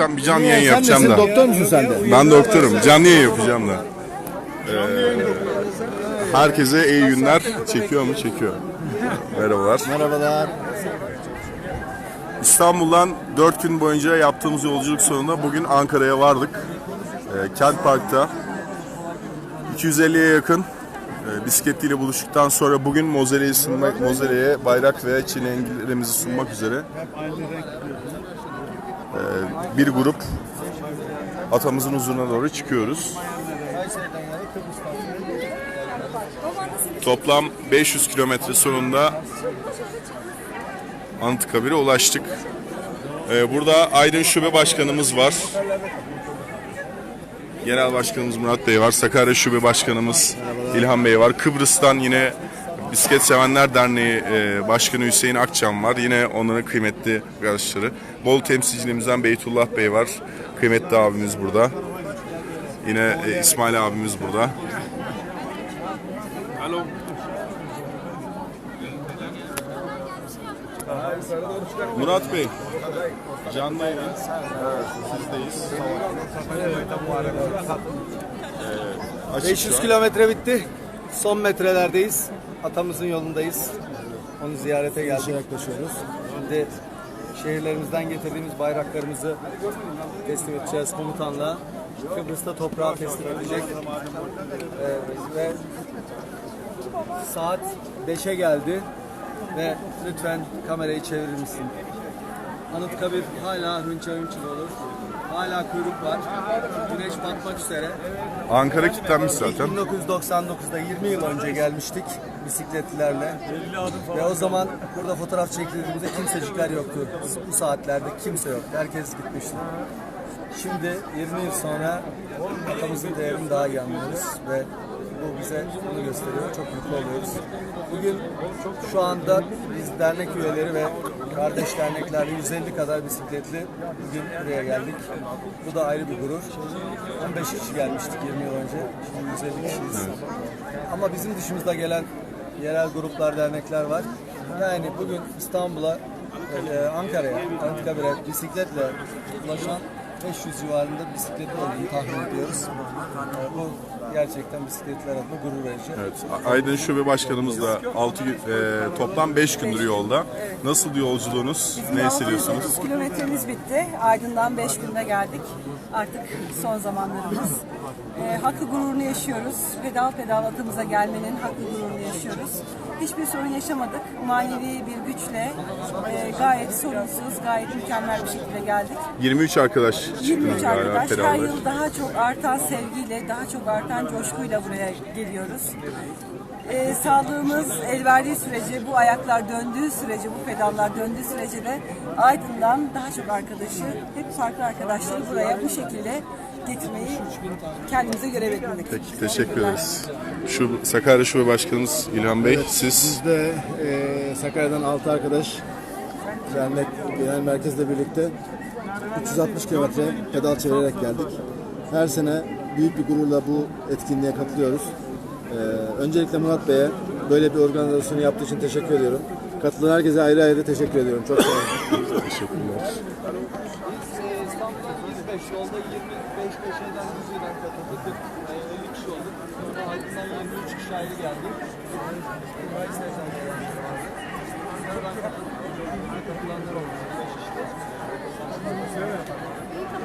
yapacağım. Bir canlı yayın Sen yapacağım nesin? da. Doktor musun sen de? Ben doktorum. Canlı yayın yapacağım da. Ee, herkese iyi günler. Çekiyor mu? Çekiyor. Merhabalar. Merhabalar. İstanbul'dan 4 gün boyunca yaptığımız yolculuk sonunda bugün Ankara'ya vardık. Ee, Kent Park'ta 250'ye yakın e, bisikletliyle buluştuktan sonra bugün Mozelle'yi sunmak, Mozelle'ye bayrak ve çilenglerimizi sunmak üzere bir grup atamızın huzuruna doğru çıkıyoruz. Toplam 500 kilometre sonunda Anıtkabir'e ulaştık. Ee, burada Aydın Şube Başkanımız var. Genel Başkanımız Murat Bey var. Sakarya Şube Başkanımız İlhan Bey var. Kıbrıs'tan yine Bisiklet Sevenler Derneği e, Başkanı Hüseyin Akçam var. Yine onların kıymetli arkadaşları. Bolu temsilcilimizden Beytullah Bey var. Kıymetli abimiz burada. Yine e, İsmail abimiz burada. Murat Bey, canlı yayın. Sizdeyiz. Ee, açık 500 şu an. kilometre bitti. Son metrelerdeyiz. Atamızın yolundayız. Onu ziyarete geldik. yaklaşıyoruz. Şimdi şehirlerimizden getirdiğimiz bayraklarımızı teslim edeceğiz komutanlığa. Kıbrıs'ta toprağa teslim edecek. Ee, ve saat 5'e geldi ve lütfen kamerayı çevirir misin? Anıtkabir hala hınça hınçıl olur. Hala kuyruk var. Güneş batmak üzere. Ankara kilitlenmiş zaten. 1999'da 20 yıl önce gelmiştik bisikletlilerle. Ve o zaman burada fotoğraf çekildiğimizde kimsecikler yoktu. Bu saatlerde kimse yoktu. Herkes gitmişti. Şimdi 20 yıl sonra atamızın değerini daha iyi anlıyoruz ve bu bize bunu gösteriyor. Çok mutlu oluyoruz. Bugün şu anda biz dernek üyeleri ve kardeş derneklerle 150 kadar bisikletli bugün buraya geldik. Bu da ayrı bir gurur. 15 kişi gelmiştik 20 yıl önce. Şimdi 150 kişiyiz. Ama bizim dışımızda gelen yerel gruplar, dernekler var. Yani bugün İstanbul'a, e, Ankara'ya, Anıtkabir'e bisikletle ulaşan 500 civarında bisikletli olduğunu tahmin ediyoruz. E, Bu gerçekten bisikletler adına gurur verici. Evet, Aydın Şube Başkanımız da 6 gün, e, toplam 5 gündür yolda. Nasıl yolculuğunuz? Ne hissediyorsunuz? 630 kilometremiz bitti. Aydın'dan 5 günde geldik. Artık son zamanlarımız. Ee, hakkı gururunu yaşıyoruz. Pedal pedal atımıza gelmenin hakkı gururunu yaşıyoruz. Hiçbir sorun yaşamadık. Manevi bir güçle e, gayet sorunsuz, gayet mükemmel bir şekilde geldik. 23 arkadaş çıktınız 23 galiba arkadaş her yıl daha çok artan sevgiyle, daha çok artan coşkuyla buraya geliyoruz. Ee, sağlığımız el verdiği sürece, bu ayaklar döndüğü sürece, bu pedallar döndüğü sürece de Aydın'dan daha çok arkadaşı, hep farklı arkadaşları buraya bu şekilde getirmeyi kendimize görev edindik. Peki, teşekkür ederiz. Şu Sakarya Şube Başkanımız İlhan Bey, siz Biz de e, Sakarya'dan 6 arkadaş dernek genel merkezle birlikte 360 kilometre pedal çevirerek geldik. Her sene büyük bir gururla bu etkinliğe katılıyoruz. E, öncelikle Murat Bey'e böyle bir organizasyonu yaptığı için teşekkür ediyorum. Katılan herkese ayrı ayrı teşekkür ediyorum. Çok sağ olun. teşekkürler. İstanbul'a 25 yolda 25 köşeden Düzce'den katıldık. 50 kişi olduk. Sonra Aydın'dan 23 kişi ayrı geldi.